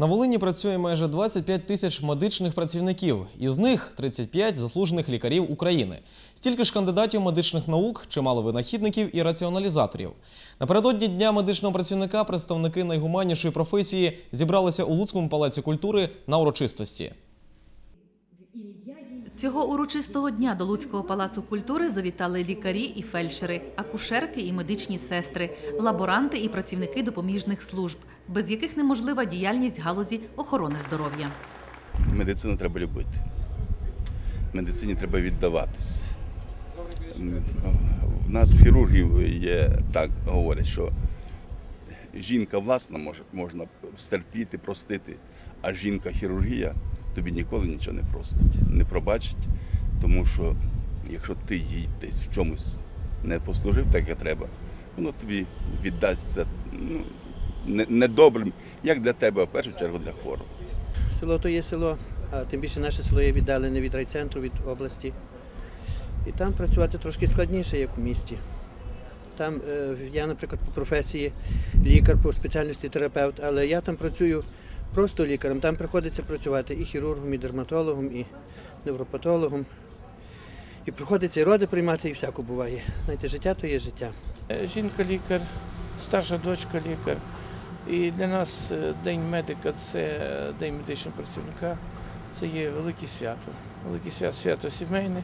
На Волині працює майже 25 тисяч медичних працівників, із них 35 заслужених лікарів України. Стільки ж кандидатів медичних наук, чимало винахідників і раціоналізаторів. Напередодні дня медичного працівника представники найгуманнішої професії зібралися у Луцькому палаці культури на урочистості. Цього урочистого дня до Луцького палацу культури завітали лікарі і фельдшери, акушерки і медичні сестри, лаборанти і працівники допоміжних служб, без яких неможлива діяльність галузі охорони здоров'я. Медицину треба любити. Медицині треба віддаватись. У нас хірургів є так говорять, що жінка власна може, можна стерпіти, простити, а жінка хірургія тобі ніколи нічого не простить, не пробачить, тому що якщо ти їй десь в чомусь не послужив так, як треба, воно тобі віддасться ну, недобрим, як для тебе, а в першу чергу для хворого. Село то є село, а тим більше наше село є віддалене від райцентру, від області. І там працювати трошки складніше, як у місті. Там е, я, наприклад, по професії лікар, по спеціальності терапевт, але я там працюю просто лікарем. Там приходиться працювати і хірургом, і дерматологом, і невропатологом. І приходиться і роди приймати, і всяко буває. Знаєте, життя то є життя. Е, Жінка лікар, старша дочка лікар. І для нас е, День медика це е, День медичного працівника. Це є велике свято. Велике свято, свято сімейне.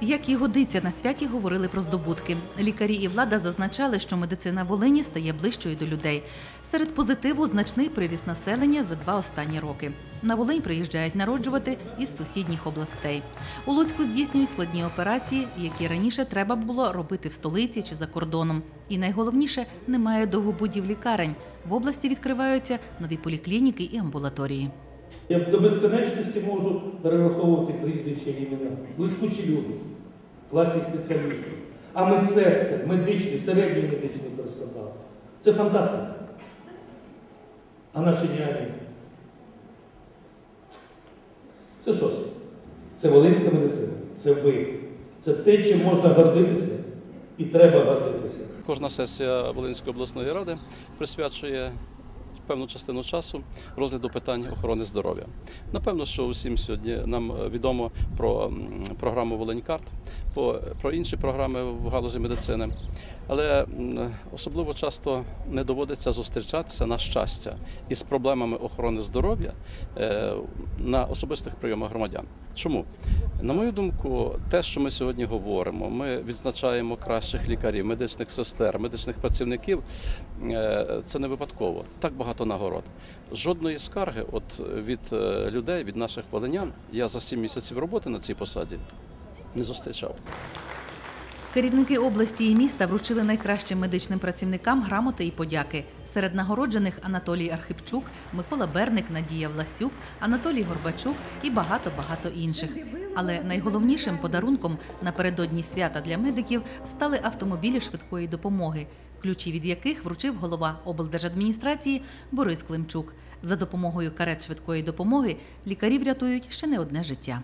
Як і годиться на святі говорили про здобутки. Лікарі і влада зазначали, що медицина Волині стає ближчою до людей. Серед позитиву значний приріст населення за два останні роки. На Волинь приїжджають народжувати із сусідніх областей. У Луцьку здійснюють складні операції, які раніше треба було робити в столиці чи за кордоном. І найголовніше немає довгобудів лікарень. В області відкриваються нові поліклініки і амбулаторії. Я до безконечності можу перераховувати прізвища імена. Блискучі люди, класні спеціалісти. А медсестри, медичний, середній медичний персонал. Це фантастика. А наші няні. Це що це? Це волинська медицина. Це ви. Це те, чим можна гордитися і треба гордитися. Кожна сесія Волинської обласної ради присвячує певну частину часу розгляду питань охорони здоров'я. Напевно, що усім сьогодні нам відомо про програму Волинькарт, про інші програми в галузі медицини. Але особливо часто не доводиться зустрічатися на щастя із проблемами охорони здоров'я е, на особистих прийомах громадян. Чому? На мою думку, те, що ми сьогодні говоримо, ми відзначаємо кращих лікарів, медичних сестер, медичних працівників. е, Це не випадково. Так багато нагород. Жодної скарги, от від е, людей, від наших волинян, я за сім місяців роботи на цій посаді не зустрічав. Керівники області і міста вручили найкращим медичним працівникам грамоти і подяки. Серед нагороджених Анатолій Архипчук, Микола Берник, Надія Власюк, Анатолій Горбачук і багато-багато інших. Але найголовнішим подарунком напередодні свята для медиків стали автомобілі швидкої допомоги, ключі від яких вручив голова облдержадміністрації Борис Климчук. За допомогою карет швидкої допомоги лікарі врятують ще не одне життя.